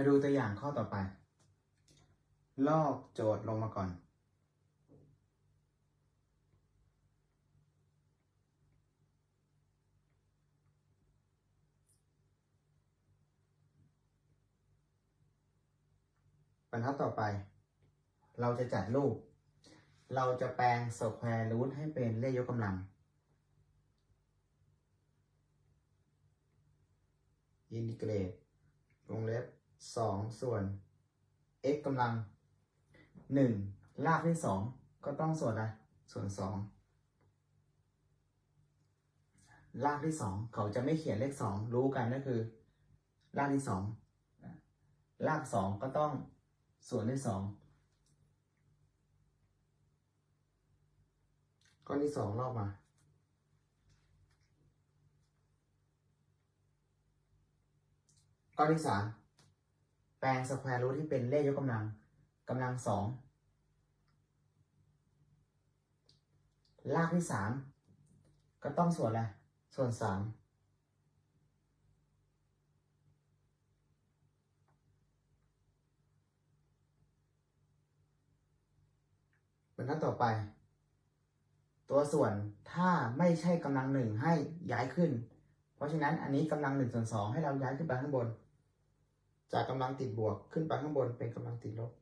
มาดูตัวอย่างข้อต่อไป ลอกโจทย์ลงมาก่อน บรรทัดต่อไป เราจะจัดรูป เราจะแปลงสแควร์รูทให้เป็นเลขยกกำลัง อินทิเกรตวงเล็บ สองส่วน x กำลังหนึ่งรากที่สองก็ต้องส่วนอะไร ส่วนสองรากที่สองเขาจะไม่เขียนเลขสองรู้กันก็คือ รากที่สองรากสองก็ต้องส่วนด้วยสองก้อนที่สองลอกมาก้อนที่สาม แปลงสแควร์รูทที่เป็นเลขยกกำลังกำลังสองรากที่สามก็ต้องส่วนอะไร ส่วนสามบรรทัดต่อไป ตัวส่วนถ้าไม่ใช่กำลังหนึ่งให้ย้ายขึ้น เพราะฉะนั้นอันนี้กำลังหนึ่งส่วนสองให้เราย้ายขึ้นไปข้างบน จากกำลังติดบวกขึ้นไปข้างบนเป็นกำลังติดลบ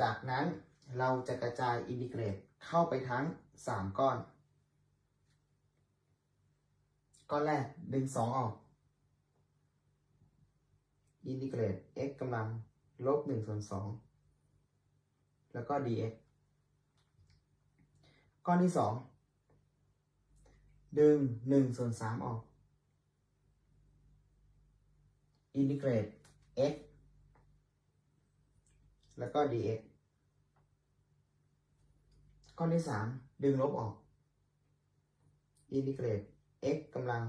จากนั้นเราจะกระจายอินทิเกรตเข้าไปทั้ง 3 ก้อน ก้อนแรกดึง 2 ออก อินทิเกรต x กำลังลบ1ส่วน2 แล้วก็ dx ก้อนที่ 2 ดึง1ส่วน3ออก อินทิเกรต x แล้วก็ dx ก้อนที่ 3 ดึงลบออก อินทิเกรต x กำลัง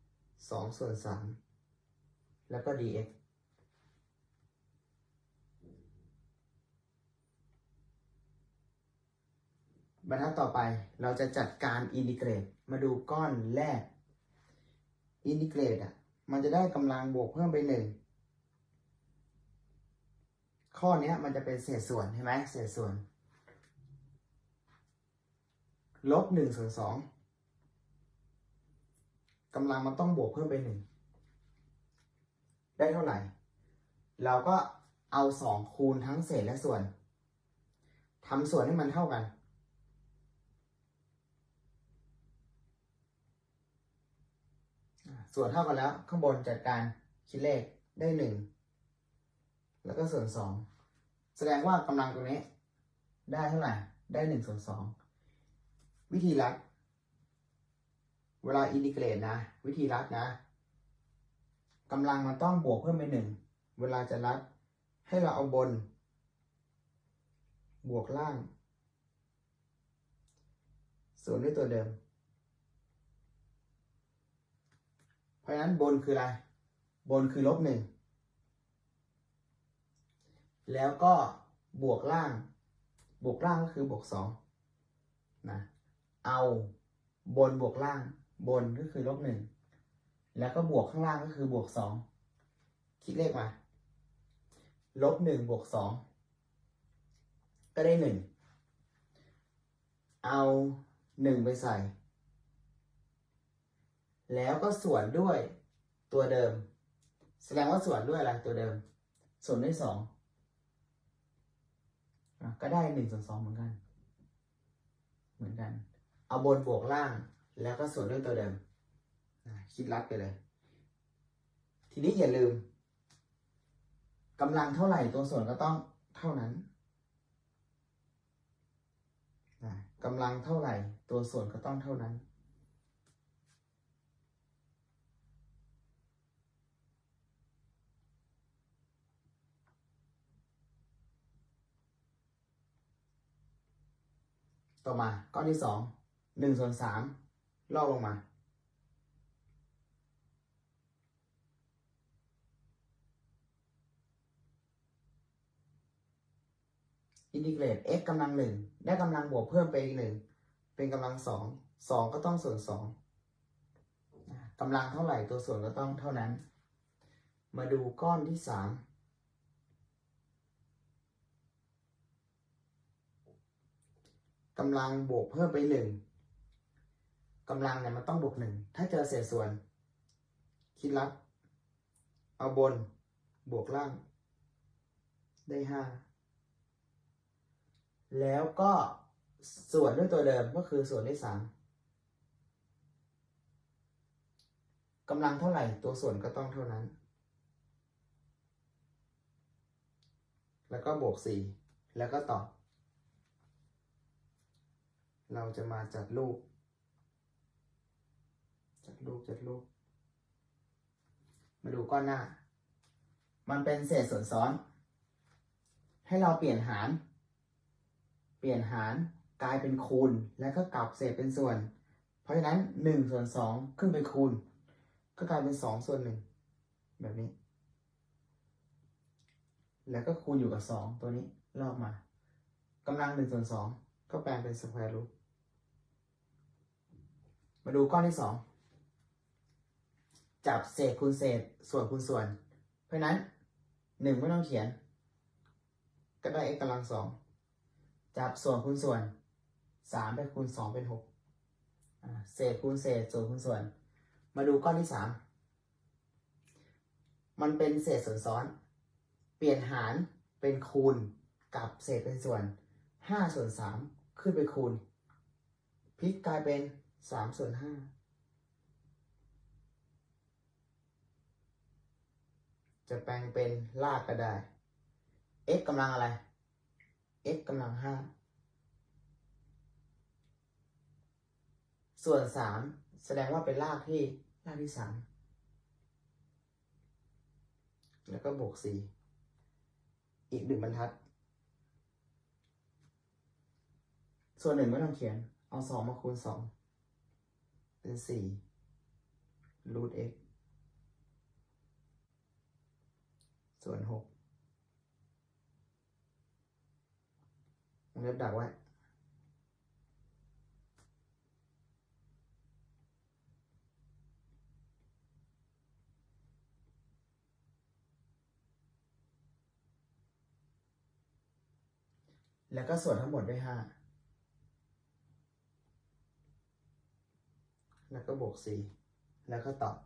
2ส่วน3แล้วก็ dx บรรทัดต่อไปเราจะจัดการอินทิเกรตมาดูก้อนแรกอินทิเกรตอะมันจะได้กำลังบวกเพิ่มไปหนึ่งข้อนี้มันจะเป็นเศษส่วนใช่ไหมเศษส่วนลบหนึ่งส่วนสองกำลังมันต้องบวกเพิ่มไปหนึ่งได้เท่าไหร่ เราก็เอาสองคูณทั้งเศษและส่วนทำส่วนให้มันเท่ากัน ส่วนเท่ากันแล้ว ข้างบนจัดการคิดเลขได้หนึ่งแล้วก็ส่วนสองแสดงว่ากำลังตรงนี้ ได้เท่าไหร่ได้หนึ่งส่วนสองวิธีรัดเวลาอินทิเกรตนะ วิธีรัดนะกำลังมันต้องบวกเพิ่มไปหนึ่งเวลาจะรัดให้เราเอาบน บวกล่าง ส่วนด้วยตัวเดิม เพราะฉะนั้นบนคืออะไร บนคือลบหนึ่งแล้วก็บวกล่าง บวกล่างก็คือบวกสองนะเอาบนบวกล่าง บนก็คือลบหนึ่งแล้วก็บวกข้างล่างก็คือบวกสองคิดเลขมาลบหนึ่งบวกสองก็ได้หนึ่งเอาหนึ่งไปใส่ แล้วก็ส่วนด้วยตัวเดิม แสดงว่าส่วนด้วยอะไรตัวเดิม ส่วนด้วยสองก็ได้หนึ่งส่วนสองเหมือนกัน เหมือนกัน เอาบนบวกล่าง แล้วก็ส่วนด้วยตัวเดิม คิดลัดไปเลย ทีนี้อย่าลืมกำลังเท่าไหร่ตัวส่วนก็ต้องเท่านั้นกำลังเท่าไหร่ตัวส่วนก็ต้องเท่านั้น ต่อมาก้อนที่สองหนึ่งส่วนสามลอกลงมา อินทิเกรต x กำลังหนึ่งได้กำลังบวกเพิ่มไปอีกหนึ่งเป็นกำลังสองสองก็ต้องส่วนสองกำลังเท่าไหร่ตัวส่วนก็ต้องเท่านั้น มาดูก้อนที่สาม กำลังบวกเพิ่มไปหนึ่งกำลังเนี่ยมันต้องบวกหนึ่งถ้าเจอเศษส่วน คิดลับ เอาบนบวกล่าง ได้ห้าแล้วก็ส่วนด้วยตัวเดิมก็คือส่วนด้วยสามกำลังเท่าไหร่ตัวส่วนก็ต้องเท่านั้น แล้วก็บวกสี่แล้วก็ต่อ เราจะมาจัดรูป จัดรูปจัดรูป มาดูก้อนหน้า มันเป็นเศษส่วนซ้อน ให้เราเปลี่ยนหาร เปลี่ยนหารกลายเป็นคูณ แล้วก็กลับเศษเป็นส่วน เพราะฉะนั้นหนึ่งส่วนสองขึ้นไปคูณ ก็กลายเป็นสองส่วนหนึ่งแบบนี้ แล้วก็คูณอยู่กับสองตัวนี้ลอกมากำลังหนึ่งส่วนสองก็แปลงเป็นสแควร์รูท มาดูก้อนที่สองจับเศษคูณเศษส่วนคูณส่วน เพราะนั้นหนึ่งไม่ต้องเขียน ก็ได้ x กำลังสองจับส่วนคูณส่วนสามไปคูณสองเป็นหกเศษคูณเศษส่วนคูณส่วน มาดูก้อนที่สามมันเป็นเศษส่วนซ้อน เปลี่ยนหารเป็นคูณกับเศษเป็นส่วนห้าส่วนสามขึ้นไปคูณพลิกกลายเป็น สามส่วนห้าจะแปลงเป็นลากก็ได้ x กำลังอะไร x กำลังห้าส่วนสามแสดงว่าเป็นรากที่รากที่สามแล้วก็บวกสี่อีกหนึ่งบรรทัด ส่วนหนึ่งไม่ต้องเขียน เอาสองมาคูณสอง เป็นสี่รูท x ส่วนหกวงเล็บดักไว้แล้วก็ส่วนทั้งหมดด้วยห้า แล้วก็บวกสี่แล้วก็ตอบ